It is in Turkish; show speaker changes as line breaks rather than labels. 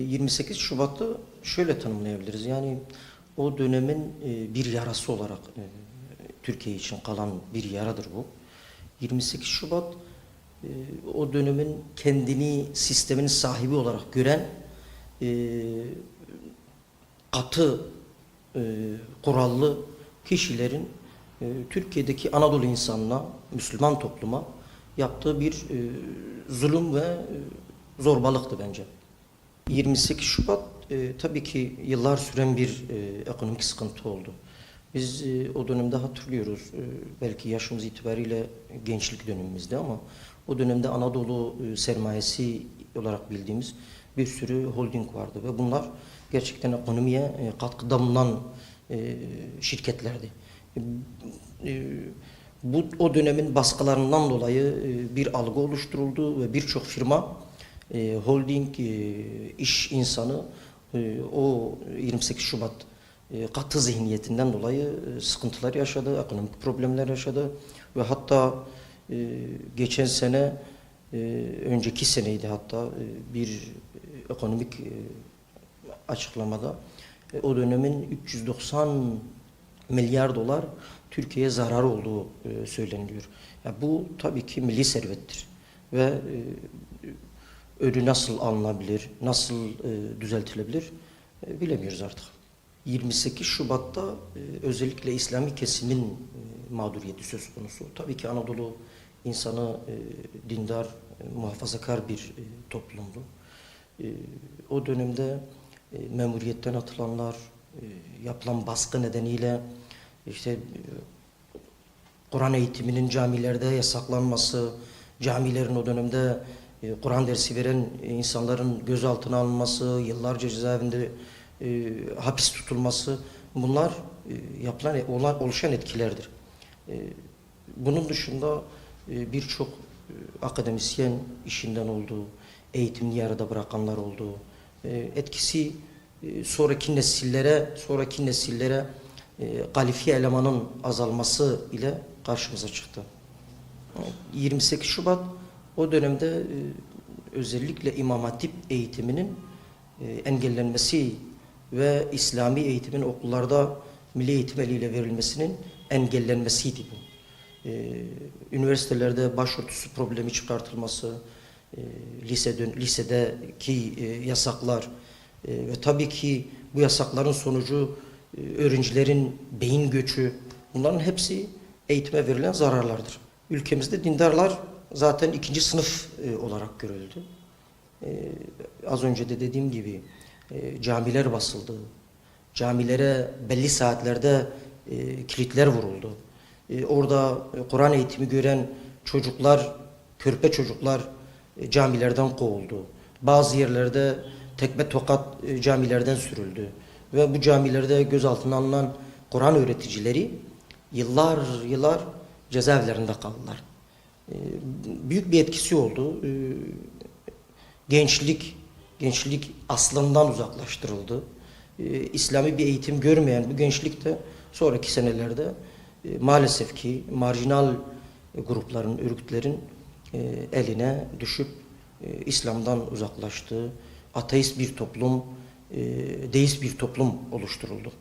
28 Şubat'ı şöyle tanımlayabiliriz. Yani o dönemin e, bir yarası olarak e, Türkiye için kalan bir yaradır bu. 28 Şubat e, o dönemin kendini sistemin sahibi olarak gören e, katı e, kurallı kişilerin e, Türkiye'deki Anadolu insanına, Müslüman topluma yaptığı bir e, zulüm ve e, zorbalıktı bence. 28 Şubat e, tabii ki yıllar süren bir e, ekonomik sıkıntı oldu. Biz e, o dönemde hatırlıyoruz, e, belki yaşımız itibariyle gençlik dönemimizde ama o dönemde Anadolu e, sermayesi olarak bildiğimiz bir sürü holding vardı ve bunlar gerçekten ekonomiye e, katkıda bulunan e, şirketlerdi. E, e, bu o dönemin baskılarından dolayı e, bir algı oluşturuldu ve birçok firma e, holding e, iş insanı e, o 28 Şubat e, katı zihniyetinden dolayı e, sıkıntılar yaşadı, ekonomik problemler yaşadı ve hatta e, geçen sene e, önceki seneydi hatta e, bir ekonomik e, açıklamada e, o dönemin 390 milyar dolar Türkiye'ye zarar olduğu e, söyleniliyor. Ya bu tabii ki milli servettir ve e, önü nasıl alınabilir, nasıl e, düzeltilebilir e, bilemiyoruz artık. 28 Şubat'ta e, özellikle İslami kesimin e, mağduriyeti söz konusu. Tabii ki Anadolu insanı e, dindar, e, muhafazakar bir e, toplumdu. E, o dönemde e, memuriyetten atılanlar, e, yapılan baskı nedeniyle işte e, Kur'an eğitiminin camilerde yasaklanması, camilerin o dönemde Kur'an dersi veren insanların gözaltına alınması, yıllarca cezaevinde e, hapis tutulması bunlar e, yapılan olan oluşan etkilerdir. E, bunun dışında e, birçok e, akademisyen işinden oldu, eğitimini yarıda bırakanlar oldu. E, etkisi e, sonraki nesillere, sonraki nesillere e, kalifiye elemanın azalması ile karşımıza çıktı. 28 Şubat o dönemde e, özellikle İmam Hatip eğitiminin e, engellenmesi ve İslami eğitimin okullarda milli eğitim eliyle verilmesinin engellenmesiydi bu. E, üniversitelerde başörtüsü problemi çıkartılması, lisede, lisedeki yasaklar ve tabii ki bu yasakların sonucu öğrencilerin beyin göçü bunların hepsi eğitime verilen zararlardır. Ülkemizde dindarlar zaten ikinci sınıf e, olarak görüldü. E, az önce de dediğim gibi e, camiler basıldı. Camilere belli saatlerde e, kilitler vuruldu. E, orada e, Kur'an eğitimi gören çocuklar, körpe çocuklar e, camilerden kovuldu. Bazı yerlerde tekme tokat e, camilerden sürüldü. Ve bu camilerde gözaltına alınan Kur'an öğreticileri yıllar yıllar cezaevlerinde kaldılar. E, büyük bir etkisi oldu. E, gençlik gençlik aslından uzaklaştırıldı. E, İslami bir eğitim görmeyen bu gençlik de sonraki senelerde e, maalesef ki marjinal grupların, örgütlerin e, eline düşüp e, İslam'dan uzaklaştığı ateist bir toplum, deist bir toplum oluşturuldu.